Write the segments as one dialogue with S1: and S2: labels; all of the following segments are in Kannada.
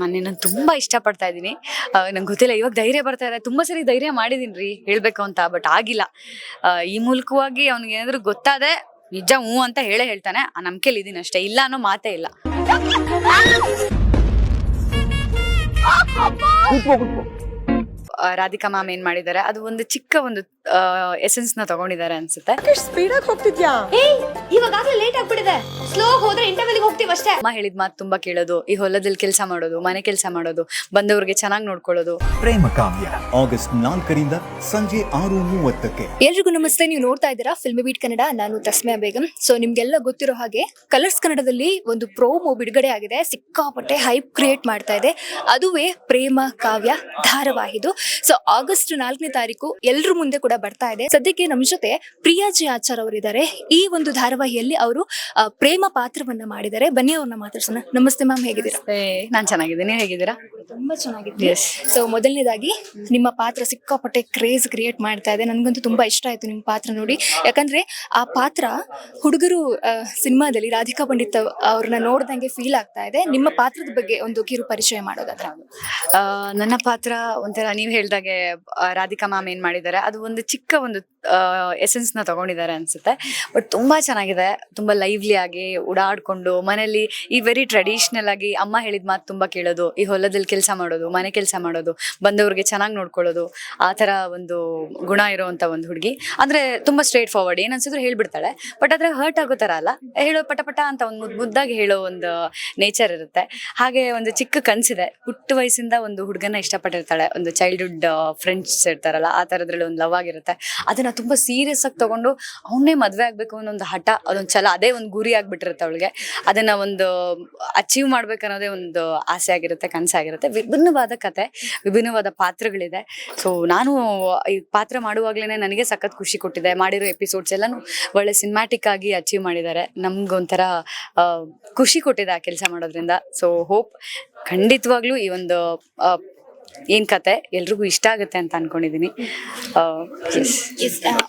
S1: ನಾನು ನಿನ್ನನ್ನು ತುಂಬಾ ಇಷ್ಟಪಡ್ತಾ ಇದ್ದೀನಿ. ನಂಗೆ ಗೊತ್ತಿಲ್ಲ ಇವಾಗ ಧೈರ್ಯ ಬರ್ತಾ ಇದೆ. ತುಂಬಾ ಸರಿ ಧೈರ್ಯ ಮಾಡಿದ್ದೀನಿ ರೀ ಹೇಳಬೇಕು ಅಂತ ಬಟ್ ಆಗಿಲ್ಲ. ಈ ಮೂಲಕವಾಗಿ ಅವ್ನಿಗೆ ಏನಾದರೂ ಗೊತ್ತಾದೆ ನಿಜ ಹ್ಞೂ ಅಂತ ಹೇಳೇ ಹೇಳ್ತಾನೆ. ಆ ನಂಬಿಕೆಲಿ ಇದ್ದೀನಿ ಅಷ್ಟೇ ಇಲ್ಲ ಅನ್ನೋ ಮಾತೇ ಇಲ್ಲ. ರಾಧಿಕಾ ಮ್ಯಾಮ್ ಏನ್ ಮಾಡಿದ್ದಾರೆ? ಅದು ಒಂದು ಚಿಕ್ಕ ಒಂದು ಎಸೆನ್ಸ್ನ ತಗೊಂಡಿದ್ದಾರೆ ಅನ್ಸುತ್ತೆ.
S2: ಸ್ಪೀಡ್ ಆಗಿ ಹೋಗ್ತಿದ್ಯಾ?
S3: ಇವಾಗಾಗ್ಲೇ ಲೇಟ್ ಆಗ್ಬಿಟ್ಟಿದೆ. ಸ್ಲೋ ಹೋದ್ರೆ ಇಂಟರ್ವ್ಯೂಗೆ ಹೋಗ್ತೀವಿ ಅಷ್ಟೇ.
S1: ಅಮ್ಮ ಹೇಳಿದ ಮಾತು ತುಂಬಾ ಕೇಳೋದು. ಈ ಹೊಲದಲ್ಲಿ ಕೆಲಸ ಮಾಡೋದು ಮನೆ ಕೆಲಸ ಮಾಡೋದು ಬಂದವ್ರಿಗೆ ಚೆನ್ನಾಗಿ ನೋಡ್ಕೊಳ್ಳೋದು.
S4: ಪ್ರೇಮ ಕಾವ್ಯ ಆಗಸ್ಟ್ ನಾಲ್ಕರಿಂದ ಸಂಜೆ ಆರು ಮೂವತ್ತಕ್ಕೆ.
S3: ಎಲ್ರಿಗೂ ನಮಸ್ತೆ. ನೀವು ನೋಡ್ತಾ ಇದ್ದೀರಾ ಫಿಲ್ಮಿ ಬೀಟ್ ಕನ್ನಡ ನಾನು ತಸ್ಮಿಯಾ ಬೇಗಂ. ಸೊ ನಿಮ್ಗೆಲ್ಲ ಗೊತ್ತಿರೋ ಹಾಗೆ ಕಲರ್ಸ್ ಕನ್ನಡದಲ್ಲಿ ಒಂದು ಪ್ರೋಮೋ ಬಿಡುಗಡೆ ಆಗಿದೆ. ಸಿಕ್ಕಾಪಟ್ಟೆ ಹೈಪ್ ಕ್ರಿಯೇಟ್ ಮಾಡ್ತಾ ಇದೆ. ಅದುವೇ ಪ್ರೇಮ ಕಾವ್ಯ ಧಾರಾವಾಹಿದು. ಸೊ ಆಗಸ್ಟ್ ನಾಲ್ಕನೇ ತಾರೀಕು ಎಲ್ರ ಮುಂದೆ ಕೂಡ ಬರ್ತಾ ಇದೆ. ಸದ್ಯಕ್ಕೆ ನಮ್ಮ ಜೊತೆ ಪ್ರಿಯಾ ಜಿ ಆಚಾರ್ ಅವರಿದ್ದಾರೆ ಈ ಒಂದು ಧಾರಾವಾಹಿಯಲ್ಲಿ ಅವರು ಪ್ರೇಮ ಪಾತ್ರವನ್ನ ಮಾಡಿದ್ದಾರೆ. ಬನ್ನಿ ಅವ್ರನ್ನ ಮಾತಾಡ್ಸೋಣ. ನಮಸ್ತೆ ಮ್ಯಾಮ್, ಹೇಗಿದ್ದೀರಾ?
S1: ನಾನ್ ಚೆನ್ನಾಗಿದ್ದೀನಿ. ಹೇಗಿದ್ದೀರಾ?
S3: ತುಂಬಾ ಚೆನ್ನಾಗಿದೆ. ಸೊ ಮೊದಲನೇದಾಗಿ ನಿಮ್ಮ ಪಾತ್ರ ಸಿಕ್ಕಾಪಟ್ಟೆ ಕ್ರೇಜ್ ಕ್ರಿಯೇಟ್ ಮಾಡ್ತಾ ಇದೆ. ನನ್ಗಂತೂ ತುಂಬಾ ಇಷ್ಟ ಆಯ್ತು ನಿಮ್ಮ ಪಾತ್ರ ನೋಡಿ. ಯಾಕಂದ್ರೆ ಆ ಪಾತ್ರ ಹುಡುಗರು ಸಿನಿಮಾದಲ್ಲಿ ರಾಧಿಕಾ ಪಂಡಿತ್ ಅವ್ರನ್ನ ನೋಡ್ದಂಗೆ ಫೀಲ್ ಆಗ್ತಾ ಇದೆ. ನಿಮ್ಮ ಪಾತ್ರದ ಬಗ್ಗೆ ಒಂದು ಕಿರು ಪರಿಚಯ ಮಾಡೋದಾದ್ರೆ.
S1: ನನ್ನ ಪಾತ್ರ ಒಂಥರ ನೀವು ಹೇಳ್ದಾಗೆ ರಾಧಿಕಾ ಮ್ಯಾಮ್ ಏನ್ ಮಾಡಿದ್ದಾರೆ ಅದು ಒಂದು ಚಿಕ್ಕ ಒಂದು ಎಸೆನ್ಸ್ನ ತಗೊಂಡಿದ್ದಾರೆ ಅನ್ಸುತ್ತೆ. ಬಟ್ ತುಂಬಾ ಚೆನ್ನಾಗಿದೆ. ತುಂಬಾ ಲೈವ್ಲಿ ಆಗಿ ಓಡಾಡ್ಕೊಂಡು ಮನೇಲಿ ಈ ವೆರಿ ಟ್ರೆಡಿಷನಲ್ ಆಗಿ ಅಮ್ಮ ಹೇಳಿದ ಮಾತು ತುಂಬಾ ಕೇಳೋದು. ಈ ಹೊಲದಲ್ಲಿ ಕೆಲಸ ಮಾಡೋದು, ಮನೆ ಕೆಲಸ ಮಾಡೋದು, ಬಂದವ್ರಿಗೆ ಚೆನ್ನಾಗಿ ನೋಡ್ಕೊಳ್ಳೋದು, ಆ ತರ ಒಂದು ಗುಣ ಇರುವಂತ ಒಂದು ಹುಡುಗಿ. ಅಂದ್ರೆ ತುಂಬಾ ಸ್ಟ್ರೇಟ್ ಫಾರ್ವರ್ಡ್ ಏನ್ ಅನ್ಸಿದ್ರು ಹೇಳ್ಬಿಡ್ತಾಳೆ. ಬಟ್ ಅದ್ರ ಹರ್ಟ್ ಆಗೋ ತರ ಅಲ್ಲ. ಹೇಳೋ ಪಟ ಪಟ ಅಂತ ಒಂದು ಮುದ್ ಮುದ್ದಾಗಿ ಹೇಳೋ ಒಂದು ನೇಚರ್ ಇರುತ್ತೆ. ಹಾಗೆ ಒಂದು ಚಿಕ್ಕ ಕನಸಿದೆ. ಹುಟ್ಟು ವಯಸ್ಸಿಂದ ಒಂದು ಹುಡುಗನ ಇಷ್ಟಪಟ್ಟಿರ್ತಾಳೆ. ಒಂದು ಚೈಲ್ಡ್ಹುಡ್ ಫ್ರೆಂಡ್ಸ್ ಇರ್ತಾರಲ್ಲ, ಆ ಥರದ್ರಲ್ಲಿ ಒಂದು ಲವ್ ಆಗಿರುತ್ತೆ. ಅದನ್ನ ತುಂಬಾ ಸೀರಿಯಸ್ ಆಗಿ ತಗೊಂಡು ಅವನ್ನೇ ಮದ್ವೆ ಆಗ್ಬೇಕು ಅನ್ನೋ ಒಂದು ಹಠ, ಅದೊಂದು ಛಲ, ಅದೇ ಒಂದು ಗುರಿ ಆಗಿಬಿಟ್ಟಿರುತ್ತೆ ಅವಳಿಗೆ. ಅದನ್ನ ಒಂದು ಅಚೀವ್ ಮಾಡ್ಬೇಕನ್ನೋದೇ ಒಂದು ಆಸೆ ಆಗಿರುತ್ತೆ, ಕನಸಾಗಿರುತ್ತೆ. ವಿಭಿನ್ನವಾದ ಕತೆ, ವಿಭಿನ್ನವಾದ ಪಾತ್ರಗಳಿದೆ. ಸೊ ನಾನು ಈ ಪಾತ್ರ ಮಾಡುವಾಗ್ಲೇನೆ ನನಗೆ ಸಖತ್ ಖುಷಿ ಕೊಟ್ಟಿದೆ. ಮಾಡಿರೋ ಎಪಿಸೋಡ್ಸ್ ಎಲ್ಲಾನು ಒಳ್ಳೆ ಸಿನಿಮ್ಯಾಟಿಕ್ ಆಗಿ ಅಚೀವ್ ಮಾಡಿದ್ದಾರೆ. ನಮ್ಗೊಂಥರ ಖುಷಿ ಕೊಟ್ಟಿದೆ ಆ ಕೆಲಸ ಮಾಡೋದ್ರಿಂದ. ಸೊ ಹೋಪ್ ಖಂಡಿತವಾಗ್ಲೂ ಈ ಒಂದು ಏನ್ ಕತೆ? ಎಲ್ರಿಗೂ ಇಷ್ಟ ಆಗುತ್ತೆ ಅಂತ ಅನ್ಕೊಂಡಿದ್ದೀನಿ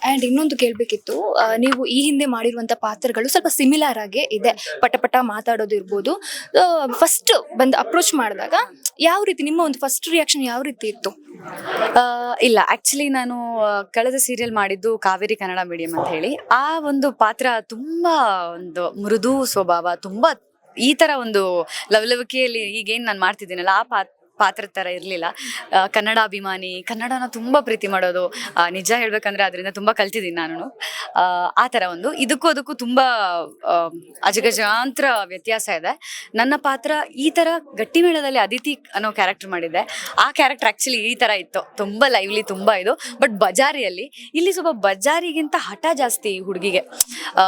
S3: ಅಂಡ್ ಇನ್ನೊಂದು ಕೇಳಬೇಕಿತ್ತು ನೀವು ಈ ಹಿಂದೆ ಮಾಡಿರುವಂಥ ಪಾತ್ರಗಳು ಸ್ವಲ್ಪ ಸಿಮಿಲರ್ ಆಗಿ ಇದೆ. ಪಟ ಪಟ ಮಾತಾಡೋದು ಇರ್ಬೋದು. ಫಸ್ಟ್ ಬಂದು ಅಪ್ರೋಚ್ ಮಾಡಿದಾಗ ಯಾವ ರೀತಿ ನಿಮ್ಮ ಒಂದು ಫಸ್ಟ್ ರಿಯಾಕ್ಷನ್ ಯಾವ ರೀತಿ ಇತ್ತು?
S1: ಇಲ್ಲ ಆ್ಯಕ್ಚುಲಿ ನಾನು ಕಳೆದ ಸೀರಿಯಲ್ ಮಾಡಿದ್ದು ಕಾವೇರಿ ಕನ್ನಡ ಮೀಡಿಯಂ ಅಂತ ಹೇಳಿ. ಆ ಒಂದು ಪಾತ್ರ ತುಂಬ ಒಂದು ಮೃದು ಸ್ವಭಾವ ತುಂಬ ಈ ತರ ಒಂದು ಲವಲವಿಕೆಯಲ್ಲಿ ಈಗೇನ್ ನಾನು ಮಾಡ್ತಿದ್ದೀನಲ್ಲ ಆ ಪಾತ್ರ ಪಾತ್ರದ ಥರ ಇರಲಿಲ್ಲ. ಕನ್ನಡ ಅಭಿಮಾನಿ ಕನ್ನಡನ ತುಂಬಾ ಪ್ರೀತಿ ಮಾಡೋದು ನಿಜ ಹೇಳ್ಬೇಕಂದ್ರೆ ಅದರಿಂದ ತುಂಬಾ ಕಲ್ತಿದ್ದೀನಿ ನಾನು ಆ, ತರ ಒಂದು. ಇದಕ್ಕೂ ಅದಕ್ಕೂ ತುಂಬಾ ಅಜಗಜಾಂತರ ವ್ಯತ್ಯಾಸ ಇದೆ. ನನ್ನ ಪಾತ್ರ ಈ ಥರ ಗಟ್ಟಿಮೇಳದಲ್ಲಿ ಅದಿತಿ ಅನ್ನೋ ಕ್ಯಾರೆಕ್ಟರ್ ಮಾಡಿದ್ದೆ. ಆ ಕ್ಯಾರೆಕ್ಟರ್ ಆಕ್ಚುಲಿ ಈ ತರ ಇತ್ತು. ತುಂಬಾ ಲೈವ್ಲಿ ತುಂಬಾ ಇದು. ಬಟ್ ಬಜಾರಿಯಲ್ಲಿ ಇಲ್ಲಿ ಸ್ವಲ್ಪ ಬಜಾರಿಗಿಂತ ಹಠ ಜಾಸ್ತಿ ಹುಡುಗಿಗೆ.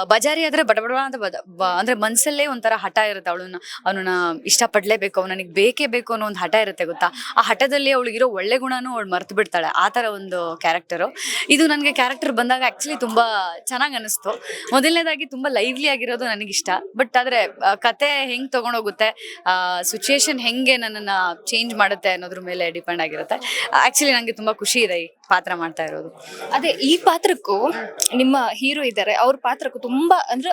S1: ಬಜಾರಿ ಆದ್ರೆ ಬಡಬಡ ಬಡ ಅಂತ ಬ- ಅಂದ್ರೆ ಮನ್ಸಲ್ಲೇ ಒಂಥರ ಹಠ ಇರುತ್ತೆ ಅವಳನ್ನ ಅವನನ್ನ ಇಷ್ಟಪಡಲೇಬೇಕು ಅವ್ನು ನನಗೆ ಬೇಕೇ ಬೇಕು ಅನ್ನೋ ಒಂದು ಹಠ ಇರುತ್ತೆ. ಗೊತ್ತಾ? ಆ ಹಠದಲ್ಲಿ ಅವಳಿಗಿರೋ ಒಳ್ಳೆ ಗುಣನೂ ಅವಳು ಮರ್ತು ಬಿಡ್ತಾಳೆ. ಆ ತರ ಒಂದು ಕ್ಯಾರೆಕ್ಟರು ಇದು ನನಗೆ ಕ್ಯಾರೆಕ್ಟರ್ ಬಂದಾಗ ಆ್ಯಕ್ಚುಲಿ ತುಂಬಾ ಚೆನ್ನಾಗಿ ಅನಿಸ್ತು. ಮೊದಲನೇದಾಗಿ ತುಂಬಾ ಲೈವ್ಲಿ ಆಗಿರೋದು ನನಗಿಷ್ಟ. ಬಟ್ ಆದ್ರೆ ಕತೆ ಹೆಂಗ್ ತಗೊಂಡೋಗುತ್ತೆ ಸಿಚುಯೇಷನ್ ಹೆಂಗೆ ನನ್ನನ್ನ ಚೇಂಜ್ ಮಾಡುತ್ತೆ ಅನ್ನೋದ್ರ ಮೇಲೆ ಡಿಪೆಂಡ್ ಆಗಿರುತ್ತೆ. ಆಕ್ಚುಲಿ ನನಗೆ ತುಂಬಾ ಖುಷಿ ಇದೆ ಪಾತ್ರ ಮಾಡ್ತಾ ಇರೋದು.
S3: ಅದೇ ಈ ಪಾತ್ರಕ್ಕೂ ನಿಮ್ಮ ಹೀರೋ ಇದ್ದಾರೆ ಅವ್ರ ಪಾತ್ರಕ್ಕೂ ತುಂಬಾ ಅಂದ್ರೆ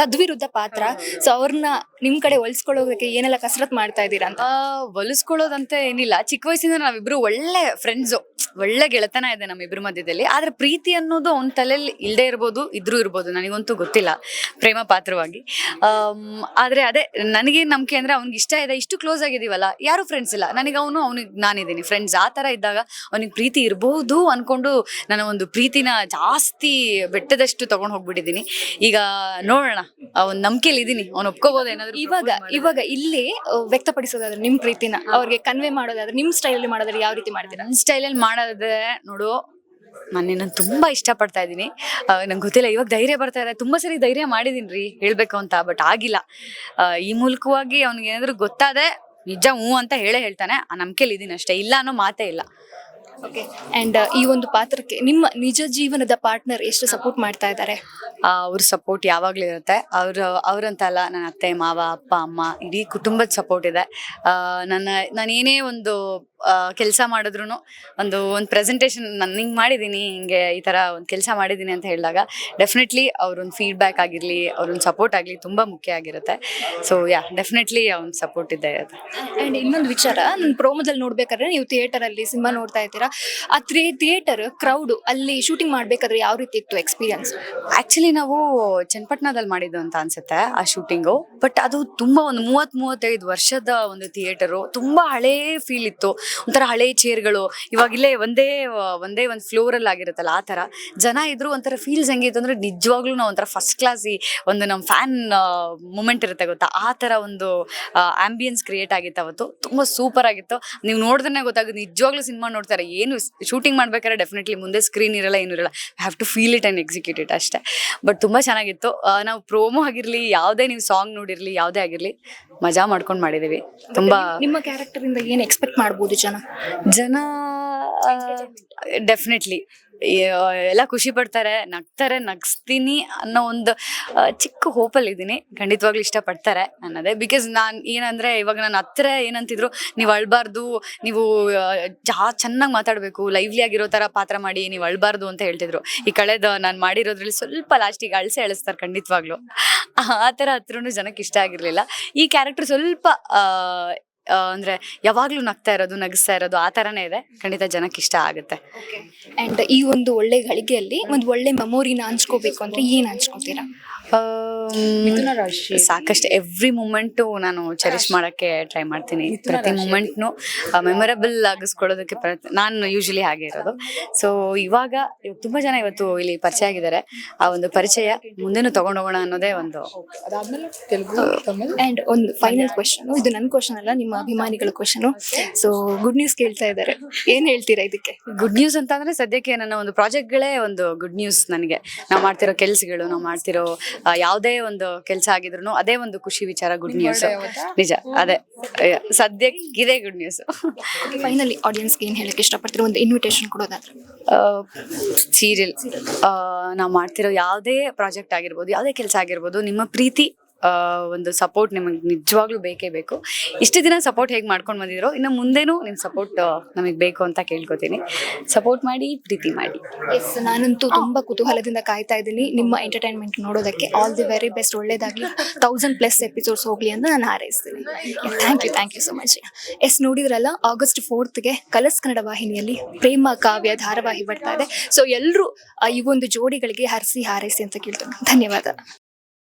S3: ತದ್ವಿರುದ್ಧ ಪಾತ್ರ. ಸೊ ಅವ್ರನ್ನ ನಿಮ್ ಕಡೆ ಒಲ್ಸ್ಕೊಳ್ಳೋದಕ್ಕೆ ಏನೆಲ್ಲ ಕಸರತ್ ಮಾಡ್ತಾ ಇದ್ದೀರಾ ಅಂತ?
S1: ಹೊಲಿಸ್ಕೊಳ್ಳೋದಂತ ಏನಿಲ್ಲ. ಚಿಕ್ಕ ವಯಸ್ಸಿಂದ ನಾವಿಬ್ರು ಒಳ್ಳೆ ಫ್ರೆಂಡ್ಸ್ ಒಳ್ಳೆ ಗೆಳೆತನ ಇದೆ ನಮ್ಮಿಬ್ರ ಮಧ್ಯದಲ್ಲಿ. ಆದ್ರೆ ಪ್ರೀತಿ ಅನ್ನೋದು ಅವ್ನ ತಲೆಯಲ್ಲಿ ಇಲ್ಲದೆ ಇರ್ಬೋದು ಇದ್ರೂ ಇರ್ಬೋದು. ನನಗಂತೂ ಗೊತ್ತಿಲ್ಲ ಪ್ರೇಮ ಪಾತ್ರವಾಗಿ. ಆದ್ರೆ ಅದೇ ನನಗೆ ನಂಬಿಕೆ ಅಂದ್ರೆ ಅವ್ನಿಗೆ ಇಷ್ಟ ಇದೆ. ಇಷ್ಟು ಕ್ಲೋಸ್ ಆಗಿದೀವಲ್ಲ ಯಾರು ಫ್ರೆಂಡ್ಸ್ ಇಲ್ಲ. ನನಗೆ ಅವನು ಅವ್ನಿಗೆ ನಾನಿದ್ದೀನಿ. ಫ್ರೆಂಡ್ಸ್ ಆ ತರ ಇದ್ದಾಗ ಅವನಿಗೆ ಪ್ರೀತಿ ಇರಬಹುದು ಅನ್ಕೊಂಡು ನಾನು ಒಂದು ಪ್ರೀತಿನ ಜಾಸ್ತಿ ಬೆಟ್ಟದಷ್ಟು ತಗೊಂಡು ಹೋಗ್ಬಿಟ್ಟಿದೀನಿ ಈಗ ನೋಡೋಣ ಒಂದು ನಂಬಿಕೆಲಿ ಇದೀನಿ. ಅವ್ನು ಒಪ್ಕೋಬಹುದು ಏನಾದ್ರು
S3: ಇವಾಗ ಇವಾಗ ಇಲ್ಲಿ ವ್ಯಕ್ತಪಡಿಸೋದಾದ್ರೆ ನಿಮ್ ಪ್ರೀತಿನ ಅವ್ರಿಗೆ ಕನ್ವೆ ಮಾಡೋದಾದ್ರೆ ನಿಮ್ ಸ್ಟೈಲ್ ಅಲ್ಲಿ ಮಾಡೋದಾದ್ರೆ ಯಾವ ರೀತಿ ಮಾಡ್ತೀರಾ?
S1: ಸ್ಟೈಲ್ ಅಲ್ಲಿ ಮಾಡೋದೇ ನೋಡು ನಾನು ನಾನು ತುಂಬಾ ಇಷ್ಟಪಡ್ತಾ ಇದ್ದೀನಿ ನಂಗೆ ಗೊತ್ತಿಲ್ಲ ಇವಾಗ ಧೈರ್ಯ ಬರ್ತಾ ಇದೆ. ತುಂಬಾ ಸರಿ ಧೈರ್ಯ ಮಾಡಿದೀನಿ ರೀ ಹೇಳ್ಬೇಕು ಅಂತ ಬಟ್ ಆಗಿಲ್ಲ. ಆ, ಈ ಮೂಲಕವಾಗಿ ಅವ್ನಿಗೆ ಏನಾದ್ರು ಗೊತ್ತಾದೆ ನಿಜ ಹ್ಞೂ ಅಂತ ಹೇಳೇ ಹೇಳ್ತಾನೆ. ಆ ನಂಬಿಕೆಲಿ ಇದ್ದೀನಿ ಅಷ್ಟೇ. ಇಲ್ಲ ಅನ್ನೋ ಮಾತೇ ಇಲ್ಲ.
S3: ಓಕೆ ಅಂಡ್ ಈ ಒಂದು ಪಾತ್ರಕ್ಕೆ ನಿಮ್ಮ ನಿಜ ಜೀವನದ ಪಾರ್ಟ್ನರ್ ಎಷ್ಟು ಸಪೋರ್ಟ್ ಮಾಡ್ತಾ ಇದ್ದಾರೆ?
S1: ಅವ್ರ ಸಪೋರ್ಟ್ ಯಾವಾಗ್ಲೂ ಇರುತ್ತೆ. ಅವ್ರ ಅವ್ರಂತಲ್ಲ ನನ್ನ ಅತ್ತೆ, ಮಾವ, ಅಪ್ಪ, ಅಮ್ಮ, ಇಡೀ ಕುಟುಂಬದ ಸಪೋರ್ಟ್ ಇದೆ. ನನ್ನ ನಾನು ಏನೇ ಒಂದು ಕೆಲಸ ಮಾಡಿದ್ರು ಒಂದು ಒಂದು ಪ್ರೆಸೆಂಟೇಷನ್ ನಾನು ಹಿಂಗೆ ಮಾಡಿದ್ದೀನಿ ಹಿಂಗೆ ಈ ಥರ ಒಂದು ಕೆಲಸ ಮಾಡಿದ್ದೀನಿ ಅಂತ ಹೇಳಿದಾಗ ಡೆಫಿನೆಟ್ಲಿ ಅವ್ರೊಂದು ಫೀಡ್ಬ್ಯಾಕ್ ಆಗಿರಲಿ ಅವ್ರೊಂದು ಸಪೋರ್ಟ್ ಆಗಲಿ ತುಂಬ ಮುಖ್ಯ ಆಗಿರುತ್ತೆ. ಸೊ ಯಾ ಡೆಫಿನೆಟ್ಲಿ ಅವ್ನ ಸಪೋರ್ಟ್ ಇದ್ದೇ ಇರುತ್ತೆ.
S3: ಆ್ಯಂಡ್ ಇನ್ನೊಂದು ವಿಚಾರ ನನ್ನ ಪ್ರೋಮೋದಲ್ಲಿ ನೋಡ್ಬೇಕಾದ್ರೆ ನೀವು ಥಿಯೇಟರಲ್ಲಿ ಸಿನಿಮಾ ನೋಡ್ತಾ ಇದ್ದೀರಾ? ಆ ತ್ರೀ ಥಿಯೇಟರ್ ಕ್ರೌಡು ಅಲ್ಲಿ ಶೂಟಿಂಗ್ ಮಾಡಬೇಕಾದ್ರೆ ಯಾವ ರೀತಿ ಇತ್ತು ಎಕ್ಸ್ಪೀರಿಯನ್ಸ್
S1: ಆ್ಯಕ್ಚುಲಿ ನಾವು ಚನ್ನಪಟ್ಟಣದಲ್ಲಿ ಮಾಡಿದ್ದು ಅಂತ ಅನ್ಸುತ್ತೆ ಆ ಶೂಟಿಂಗು ಬಟ್ ಅದು ತುಂಬ ಒಂದು ಮೂವತ್ತು ಮೂವತ್ತೈದು ವರ್ಷದ ಒಂದು ಥಿಯೇಟರು ತುಂಬ ಹಳೇ ಫೀಲ್ ಇತ್ತು. ಒಂಥರ ಹಳೆ ಚೇರ್ಗಳು ಇವಾಗ ಇಲ್ಲೇ ಒಂದೇ ಒಂದೇ ಒಂದು ಫ್ಲೋರ್ ಅಲ್ಲಿ ಆಗಿರುತ್ತಲ್ಲ ಆ ತರ ಜನ ಇದ್ರು ಒಂಥರ ಫೀಲ್ಸ್ ಹೆಂಗಿತ್ತು ಅಂದ್ರೆ ನಿಜವಾಗ್ಲೂ ನಾವು ಒಂಥರ ಫಸ್ಟ್ ಕ್ಲಾಸಿ ಒಂದು ನಮ್ಮ ಫ್ಯಾನ್ ಮೂಮೆಂಟ್ ಇರುತ್ತೆ ಗೊತ್ತಾ? ಆ ತರ ಒಂದು ಆಂಬಿಯನ್ಸ್ ಕ್ರಿಯೇಟ್ ಆಗಿತ್ತು ಅವತ್ತು. ತುಂಬಾ ಸೂಪರ್ ಆಗಿತ್ತು. ನೀವು ನೋಡಿದ್ರೆ ಗೊತ್ತಾಗುತ್ತೆ ನಿಜವಾಗ್ಲೂ ಸಿನಿಮಾ ನೋಡ್ತಾರೆ. ಏನು ಶೂಟಿಂಗ್ ಮಾಡ್ಬೇಕಾದ್ರೆ ಡೆಫಿನೆಟ್ಲಿ ಮುಂದೆ ಸ್ಕ್ರೀನ್ ಇರಲ್ಲ, ಏನು ಇರಲ್ಲ. Have to feel it and execute it ಅಷ್ಟೇ. ಬಟ್ ತುಂಬಾ ಚೆನ್ನಾಗಿತ್ತು. ನಾವು ಪ್ರೋಮೋ ಆಗಿರ್ಲಿ, ಯಾವುದೇ ನೀವು ಸಾಂಗ್ ನೋಡಿರ್ಲಿ, ಯಾವುದೇ ಆಗಿರ್ಲಿ ಮಜಾ ಮಾಡ್ಕೊಂಡು ಮಾಡಿದೀವಿ. ತುಂಬಾ
S3: ನಿಮ್ಮ ಕ್ಯಾರೆಕ್ಟರ್ ಇಂದ ಏನ್ ಎಕ್ಸ್ಪೆಕ್ಟ್ ಮಾಡ್ಬೋದು ಜನ?
S1: ಜನ ಡೆಫಿನೆಟ್ಲಿ ಎಲ್ಲ ಖುಷಿ ಪಡ್ತಾರೆ, ನಗ್ತಾರೆ, ನಗಿಸ್ತೀನಿ ಅನ್ನೋ ಒಂದು ಚಿಕ್ಕ ಹೋಪಲ್ಲಿ ಇದ್ದೀನಿ ಖಂಡಿತವಾಗ್ಲೂ ಇಷ್ಟಪಡ್ತಾರೆ ಅನ್ನೋದೇ ಬಿಕಾಸ್ ನಾನು ಏನಂದ್ರೆ, ಇವಾಗ ನಾನು ಹತ್ರ ಏನಂತಿದ್ರು, ನೀವು ಅಳ್ಬಾರ್ದು, ನೀವು ಜಾ, ಚೆನ್ನಾಗಿ ಮಾತಾಡಬೇಕು ಲೈವ್ಲಿ ಆಗಿರೋ ಥರ ಪಾತ್ರ ಮಾಡಿ, ನೀವು ಅಳ್ಬಾರ್ದು ಅಂತ ಹೇಳ್ತಿದ್ರು. ಈ ಕಳೆದ ನಾನು ಮಾಡಿರೋದ್ರಲ್ಲಿ ಸ್ವಲ್ಪ ಲಾಸ್ಟಿಗೆ ಅಳಸೆ ಅಳಿಸ್ತಾರೆ ಖಂಡಿತವಾಗ್ಲೂ. ಆ ಥರ ಹತ್ರನೂ ಜನಕ್ಕೆ ಇಷ್ಟ ಆಗಿರಲಿಲ್ಲ. ಈ ಕ್ಯಾರೆಕ್ಟರ್ ಸ್ವಲ್ಪ ಅಂದ್ರೆ ಯಾವಾಗ್ಲೂ ನಗ್ತಾ ಇರೋದು, ನಗಿಸ್ತಾ ಇರೋದು ಆ ತರನೇ ಇದೆ. ಖಂಡಿತ ಜನಕ್ಕೆ ಇಷ್ಟ ಆಗುತ್ತೆ.
S3: ಅಂಡ್ ಈ ಒಂದು ಒಳ್ಳೆ ಗಳಿಗೆಯಲ್ಲಿ ಒಂದು ಒಳ್ಳೆ ಮೆಮೊರಿನ ಹಂಚ್ಕೋಬೇಕು ಅಂದ್ರೆ ಏನ್ ಹಂಚ್ಕೋತೀರಾ?
S1: ಆಮ್, ಸಾಕಷ್ಟು ಎವ್ರಿ ಮೂಮೆಂಟು ನಾನು ಚೆರಿಶ್ ಮಾಡೋಕ್ಕೆ ಟ್ರೈ ಮಾಡ್ತೀನಿ. ಪ್ರತಿ ಮೂಮೆಂಟ್ನು ಮೆಮೊರಬಲ್ ಆಗಿಸ್ಕೊಳ್ಳೋದಕ್ಕೆ ಪ್ರಯತ್ನ ನಾನು ಯೂಶಲಿ ಹಾಗೆ ಇರೋದು. ಸೊ ಇವಾಗ ತುಂಬ ಜನ ಇವತ್ತು ಇಲ್ಲಿ ಪರಿಚಯ ಆಗಿದ್ದಾರೆ. ಆ ಒಂದು ಪರಿಚಯ ಮುಂದೆನೂ ತಗೊಂಡೋಗೋಣ ಅನ್ನೋದೇ ಒಂದು
S3: ಅಂಡ್ ಒಂದು ಫೈನಲ್ ಕ್ವಶನ್ ಇದು ನನ್ನ ಕ್ವಶನ್ ಅಲ್ಲ ನಿಮ್ಮ ಅಭಿಮಾನಿಗಳ ಕ್ವಶನು ಸೊ ಗುಡ್ ನ್ಯೂಸ್ ಕೇಳ್ತಾ ಇದ್ದಾರೆ. ಏನ್ ಹೇಳ್ತೀರಾ ಇದಕ್ಕೆ?
S1: ಗುಡ್ ನ್ಯೂಸ್ ಅಂತಂದ್ರೆ ಸದ್ಯಕ್ಕೆ ನನ್ನ ಒಂದು ಪ್ರಾಜೆಕ್ಟ್ಗಳೇ ಒಂದು ಗುಡ್ ನ್ಯೂಸ್ ನನಗೆ. ನಾವು ಮಾಡ್ತಿರೋ ಕೆಲಸಗಳು ನಾವು ಮಾಡ್ತಿರೋ ಯಾವುದೇ ಒಂದು ಕೆಲಸ ಆಗಿದ್ರು ಅದೇ ಒಂದು ಖುಷಿ ವಿಚಾರ ಗುಡ್ ನ್ಯೂಸ್ ನಿಜ ಅದೇ. ಸದ್ಯ ಸದ್ಯಕ್ಕೆ ಇದೇ ಗುಡ್ ನ್ಯೂಸ್
S3: ಫೈನಲಿ ಆಡಿಯನ್ಸ್ಗೆ ಏನ್ ಹೇಳಕ್ಕೆ ಇಷ್ಟಪಡ್ತೀರಾ? ಒಂದು ಇನ್ವಿಟೇಷನ್ ಕೊಡೋದಾದ್ರೆ.
S1: ಸೀರಿಯಲ್ ನಾವು ಮಾಡ್ತಿರೋ ಯಾವುದೇ ಪ್ರಾಜೆಕ್ಟ್ ಆಗಿರ್ಬೋದು ಯಾವುದೇ ಕೆಲಸ ಆಗಿರ್ಬೋದು ನಿಮ್ಮ ಪ್ರೀತಿ ಒಂದು ಸಪೋರ್ಟ್ ನಿಮಗೆ ನಿಜವಾಗ್ಲೂ ಬೇಕೇ ಬೇಕು. ಇಷ್ಟು ದಿನ ಸಪೋರ್ಟ್ ಹೇಗೆ ಮಾಡ್ಕೊಂಡು ಬಂದಿದ್ರು, ಇನ್ನು ಮುಂದೇನು ನಿಮ್ಮ ಸಪೋರ್ಟ್ ನಮಗೆ ಬೇಕು ಅಂತ ಕೇಳ್ಕೊತೀನಿ. ಸಪೋರ್ಟ್ ಮಾಡಿ, ಪ್ರೀತಿ ಮಾಡಿ.
S3: ಎಸ್ ನಾನಂತೂ ತುಂಬಾ ಕುತೂಹಲದಿಂದ ಕಾಯ್ತಾ ಇದ್ದೀನಿ. ನಿಮ್ಮ ಎಂಟರ್ಟೈನ್ಮೆಂಟ್ ನೋಡೋದಕ್ಕೆ ಆಲ್ ದಿ ವೆರಿ ಬೆಸ್ಟ್ ಒಳ್ಳೇದಾಗಲಿ. ತೌಸಂಡ್ ಪ್ಲಸ್ ಎಪಿಸೋಡ್ಸ್ ಹೋಗ್ಲಿ ಅಂತ ನಾನು ಹಾರೈಸ್ತೀನಿ. Thank you thank you so much yes ನೋಡಿದ್ರಲ್ಲ ಆಗಸ್ಟ್ ಫೋರ್ತ್ಗೆ ಕಲರ್ಸ್ ಕನ್ನಡ ವಾಹಿನಿಯಲ್ಲಿ ಪ್ರೇಮ ಕಾವ್ಯ ಧಾರಾವಾಹಿ ಬರ್ತಾ ಇದೆ. ಸೊ ಎಲ್ಲರೂ ಈ ಒಂದು ಜೋಡಿಗಳಿಗೆ ಹರಿಸಿ ಹಾರೈಸಿ ಅಂತ ಕೇಳ್ತೇನೆ. ಧನ್ಯವಾದ.